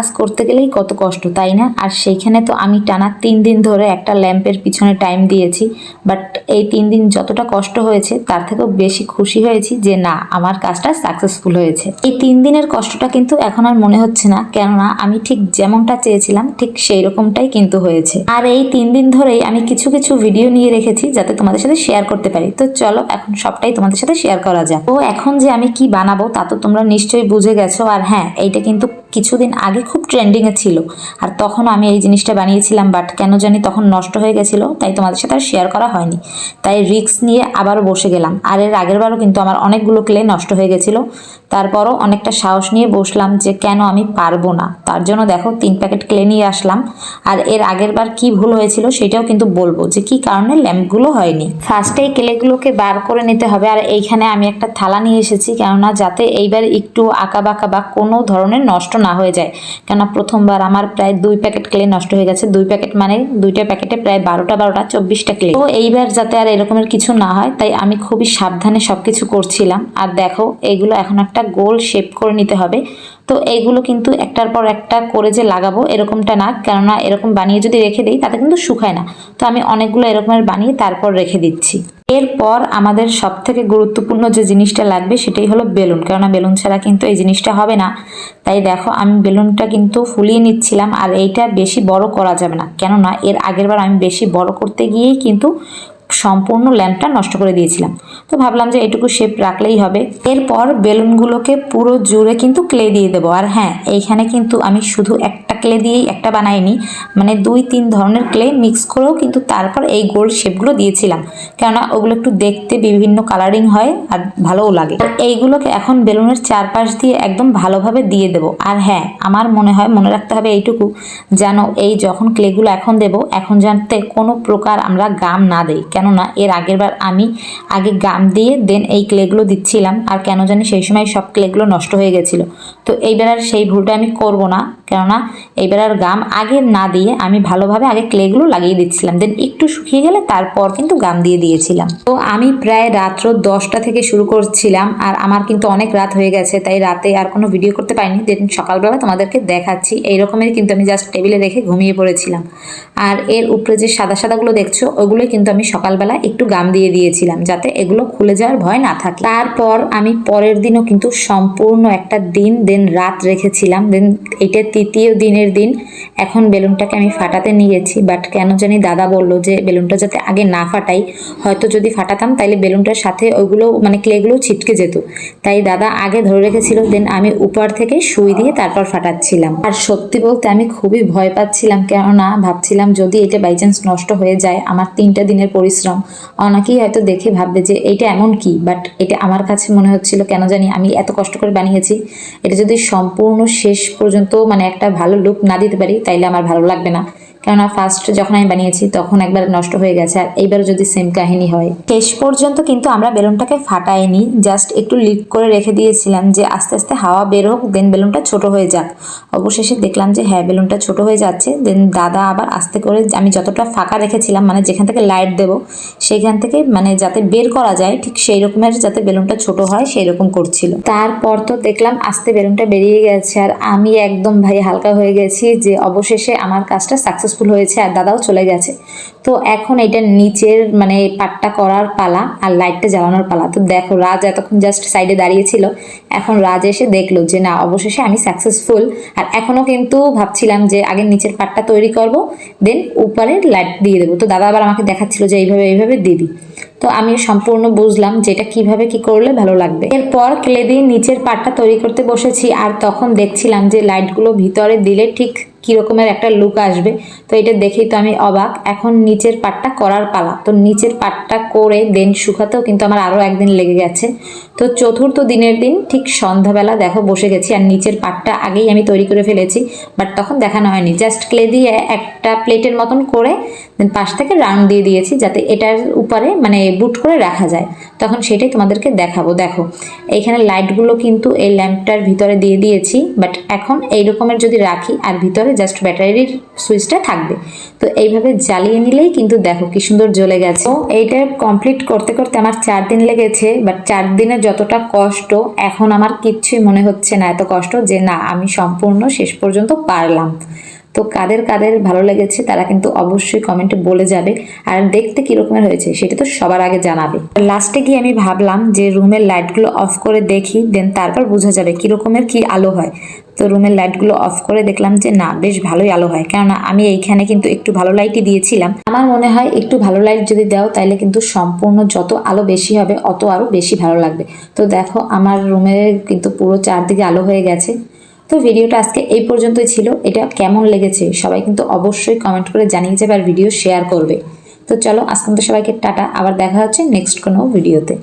কাজ করতে গেলেই কত কষ্ট, তাই না? আর সেইখানে তো আমি টানা তিন দিন ধরে একটা ল্যাম্পের পিছনে টাইম দিয়েছি বাট এই তিন দিন যতটা কষ্ট হয়েছে, তার থেকেও বেশি খুশি হয়েছি যে না, আমার কাজটা সাকসেসফুল হয়েছে। এই তিন দিনের কষ্টটা কিন্তু এখন আর মনে হচ্ছে না, কেননা আমি ঠিক যেমনটা চেয়েছিলাম, ঠিক সেই রকমটাই কিন্তু হয়েছে। আর এই তিন দিন ধরেই আমি কিছু কিছু ভিডিও নিয়ে রেখেছি, যাতে তোমাদের সাথে শেয়ার করতে পারি। তো চলো, এখন সবটাই তোমাদের সাথে শেয়ার করা যাক। তো এখন যে আমি কি বানাবো, তা তো তোমরা নিশ্চয়ই বুঝে গেছো, আর হ্যাঁ এইটা কিন্তু কিছুদিন আগে খুব ট্রেন্ডিংয়ে ছিল। আর তখন আমি এই জিনিসটা বানিয়েছিলাম বাট কেন জানি তখন নষ্ট হয়ে গেছিল, তাই তোমাদের সাথে আর শেয়ার করা হয়নি। তাই রিস্ক নিয়ে আবার বসে গেলাম। আর এর আগের বারও কিন্তু আমার অনেকগুলো ক্লে নষ্ট হয়ে গেছিল। তারপরও অনেকটা সাহস নিয়ে বসলাম যে কেন আমি পারব না। তার জন্য দেখো তিন প্যাকেট ক্লে নিয়ে আসলাম। আর এর আগের বার কি ভুল হয়েছিল সেটাও কিন্তু বলব যে কি কারণে ল্যাম্পগুলো হয়নি। ফার্স্টে এই ক্লেগুলোকে বার করে নিতে হবে। আর এইখানে আমি একটা থালা নিয়ে এসেছি, কেননা যাতে এইবার একটু আঁকা বাঁকা বা কোনো ধরনের নষ্ট না হয়ে যায়। কেননা প্রথমবার আমার প্রায় দুই প্যাকেট ক্লে নষ্ট হয়ে গেছে। দুই প্যাকেট মানে দুইটা প্যাকেটে প্রায় বারোটা বারোটা, চব্বিশটা ক্লে তো এইবার যাতে আর এরকমের কিছু না হয়, তাই আমি খুবই সাবধানে সব কিছু করছিলাম। আর দেখো, এগুলো এখন একটা গোল শেপ করে নিতে হবে। তো এইগুলো কিন্তু একটার পর একটা করে যে লাগাবো এরকমটা না। কেননা এরকম বানিয়ে যদি রেখে দিই, তাতে কিন্তু শুকায় না। তো আমি অনেকগুলো এরকমের বানিয়ে তারপর রেখে দিচ্ছি। এরপর আমাদের সব থেকে গুরুত্বপূর্ণ যে জিনিসটা লাগবে, সেটাই হলো বেলুন। কেননা বেলুন ছাড়া কিন্তু এই জিনিসটা হবে না। তাই দেখো, আমি বেলুনটা কিন্তু ফুলিয়ে নিচ্ছিলাম। আর এইটা বেশি বড় করা যাবে না। কেননা এর আগের বার আমি বেশি বড় করতে গিয়েই কিন্তু সম্পূর্ণ ল্যাম্পটা নষ্ট করে দিয়েছিলাম। তো ভাবলাম যে এটুকু শেপ রাখলেই হবে। এরপর বেলুনগুলোকে পুরো জুড়ে কিন্তু ক্লে দিয়ে দেবো। আর হ্যাঁ এইখানে কিন্তু আমি শুধু একটা ক্লে দিয়েই একটা বানাইনি মানে দুই তিন ধরনের ক্লে মিক্স করেও কিন্তু তারপর এই গোল শেপগুলো দিয়েছিলাম। কেননা ওগুলো একটু দেখতে বিভিন্ন কালারিং হয় আর ভালোও লাগে। এইগুলোকে এখন বেলুনের চারপাশ দিয়ে একদম ভালোভাবে দিয়ে দেবো। আর হ্যাঁ আমার মনে হয়, মনে রাখতে হবে এইটুকু, যেন এই যখন ক্লেগুলো এখন দেব, এখন জানতে কোনো প্রকার আমরা গাম না দেই। কেননা এর আগের বার আমি আগে গাম দিয়ে দেন এই ক্লেগুলো দিচ্ছিলাম, আর কেন জানি সেই সময় সব ক্লেগুলো নষ্ট হয়ে গেছিল। তো এইবার আর সেই ভুলটা আমি করব না। কেননা এইবার আর গাম আগে না দিয়ে আমি ভালোভাবে আগে ক্লেগুলো লাগিয়ে দিচ্ছিলাম। দেন একটু শুকিয়ে গেলে তারপর কিন্তু গাম দিয়ে দিয়েছিলাম। তো আমি প্রায় রাত্র দশটা থেকে শুরু করছিলাম আর আমার কিন্তু অনেক রাত হয়ে গেছে, তাই রাতে আর কোনো ভিডিও করতে পারিনি। দেন সকালবেলা তোমাদেরকে দেখাচ্ছি। এই রকমের কিন্তু আমি জাস্ট টেবিলে রেখে ঘুমিয়ে পড়েছিলাম। আর এর উপরে যে সাদা সাদাগুলো দেখছ, ওগুলোই কিন্তু আমি সকালবেলা একটু গাম দিয়ে দিয়েছিলাম যাতে এগুলো খুলে যাওয়ার ভয় না থাকে। তারপর আমি পরের দিনও কিন্তু সম্পূর্ণ একটা দিন দেন রাত রেখেছিলাম দেন এটা তৃতীয় দিনের দিন এখন বেলুনটাকে আমি ফাটাতে নিয়েছি বাট কেন জানি দাদা বলল যে বেলুনটা যাতে আগে না ফাটাই, হয়তো যদি ফাটাতাম তাইলে বেলুনটার সাথে ওইগুলো মানে ক্লেগুলো ছিটকে যেত। তাই দাদা আগে ধরে রেখেছিল দেন আমি উপর থেকে সুই দিয়ে তারপর ফাটাচ্ছিলাম। আর সত্যি বলতে আমি খুবই ভয় পাচ্ছিলাম, কেননা ভাবছিলাম যদি এটা বাই চান্স নষ্ট হয়ে যায়, আমার তিনটা দিনের পরিশ্রম, অনেকেই হয়তো দেখে ভাববে যে এটা এমন কি বাট এটা আমার কাছে মনে হচ্ছিল, কেন জানি আমি এত কষ্ট করে বানিয়েছি, এটা যদি সম্পূর্ণ শেষ পর্যন্ত মানে একটা ভালো লুক না দিতে পারি, তাইলে আমার ভালো লাগবে না। কেননা ফার্স্ট যখন আমি বানিয়েছি, তখন একবার নষ্ট হয়ে গেছে। আর এইবারও যদি সেম কাহিনী হয়। শেষ পর্যন্ত কিন্তু আমরা বেলুনটাকে ফাটাইনি। জাস্ট একটু লিক করে রেখে দিয়েছিলাম যে, আস্তে আস্তে হাওয়া বের হোক দেন বেলুনটা ছোট হয়ে যাক। অবশেষে দেখলাম যে হ্যাঁ বেলুনটা ছোট হয়ে যাচ্ছে। দেন দাদা আবার আস্তে করে আমি যতটা ফাঁকা রেখেছিলাম মানে যেখান থেকে লাইট দেবো সেইখান থেকে মানে যাতে বের করা যায়, ঠিক সেই রকমের যাতে বেলুনটা ছোট হয়, সেই রকম করছিল। তারপর তো দেখলাম আস্তে বেলুনটা বেরিয়ে গেছে। আর আমি একদম ভাই, হালকা হয়ে গেছি যে, অবশেষে আমার কাজটা সাকসেসফুল হয়েছে আর দাদাও চলে গেছে। তো এখন এটা নিচের মানে পাটটা করার পালা আর লাইটটা জ্বালানোর পালা। তো দেখো রাজ এতক্ষণ জাস্ট সাইডে দাঁড়িয়েছিল এখন রাজ এসে দেখল যে না, অবশেষে আমি সাকসেসফুল আর এখনও কিন্তু ভাবছিলাম যে আগে নিচের পাটটা তৈরি করব দেন উপরে লাইট দিয়ে দেবো। তো দাদা আবার আমাকে দেখাচ্ছিল যে এইভাবে এইভাবে দিবি। তো আমি সম্পূর্ণ বুঝলাম যে এটা কীভাবে কি করলে ভালো লাগবে। এরপর ক্লে দিয়ে নিচের পাটটা তৈরি করতে বসেছি আর তখন দেখছিলাম যে লাইটগুলো ভিতরে দিলে ঠিক কি রকমের একটা লুক আসবে। তো এটা দেখেই তো আমি অবাক। এখন নিচের পাটটা করার পালা। তো নিচের পাটটা করে দেন শুকাতেও কিন্তু আমার আরও একদিন লেগে গেছে। তো চতুর্থ দিনের দিন ঠিক সন্ধ্যাবেলা দেখো বসে গেছি আর নিচের পাটটা আগেই আমি তৈরি করে ফেলেছি বাট তখন দেখানো হয়নি। জাস্ট ক্লে দিয়ে একটা প্লেটের মতন করে দেন পাশ থেকে রাউন্ড দিয়ে দিয়েছি যাতে এটার উপরে মানে বুট করে রাখা যায়। তখন সেটাই তোমাদেরকে দেখাবো। দেখো এইখানে লাইটগুলো কিন্তু এই ল্যাম্পটার ভিতরে দিয়ে দিয়েছি বাট এখন এই রকমের যদি রাখি, আর ভিতরে জাস্ট ব্যাটারির সুইচটা থাকবে। তো এইভাবে জ্বালিয়ে নিলেই কিন্তু দেখো কি সুন্দর জ্বলে গেছে। তো এইটা কমপ্লিট করতে করতে আমার চার দিন লেগেছে বাট চার দিনে যতটা কষ্ট, এখন আমার কিচ্ছুই মনে হচ্ছে না এত কষ্ট যে না, আমি সম্পূর্ণ শেষ পর্যন্ত পারলাম। তো কাদের কাদের ভালো লেগেছে তারা কিন্তু অবশ্যই কমেন্টে বলে যাবে। আর দেখতে কীরকমের হয়েছে সেটা তো সবার আগে জানাবে। লাস্টে গিয়ে আমি ভাবলাম যে রুমের লাইটগুলো অফ করে দেখি দেন তারপর বোঝা যাবে কীরকমের কি আলো হয়। তো রুমের লাইটগুলো অফ করে দেখলাম যে না, বেশ ভালোই আলো হয়। কেননা আমি এইখানে কিন্তু একটু ভালো লাইটই দিয়েছিলাম। আমার মনে হয় একটু ভালো লাইট যদি দাও তাহলে কিন্তু সম্পূর্ণ যত আলো বেশি হবে, অত আরও বেশি ভালো লাগবে। তো দেখো, আমার রুমে কিন্তু পুরো চারদিকে আলো হয়ে গেছে। তো ভিডিওটা আজকে এই পর্যন্তই ছিল। এটা কেমন লেগেছে সবাই কিন্তু অবশ্যই কমেন্ট করে জানিয়ে যাবে আর ভিডিও শেয়ার করবে। তো চলো আজকে তো সবাইকে টাটা, আবার দেখা হচ্ছে নেক্সট কোনো ভিডিওতে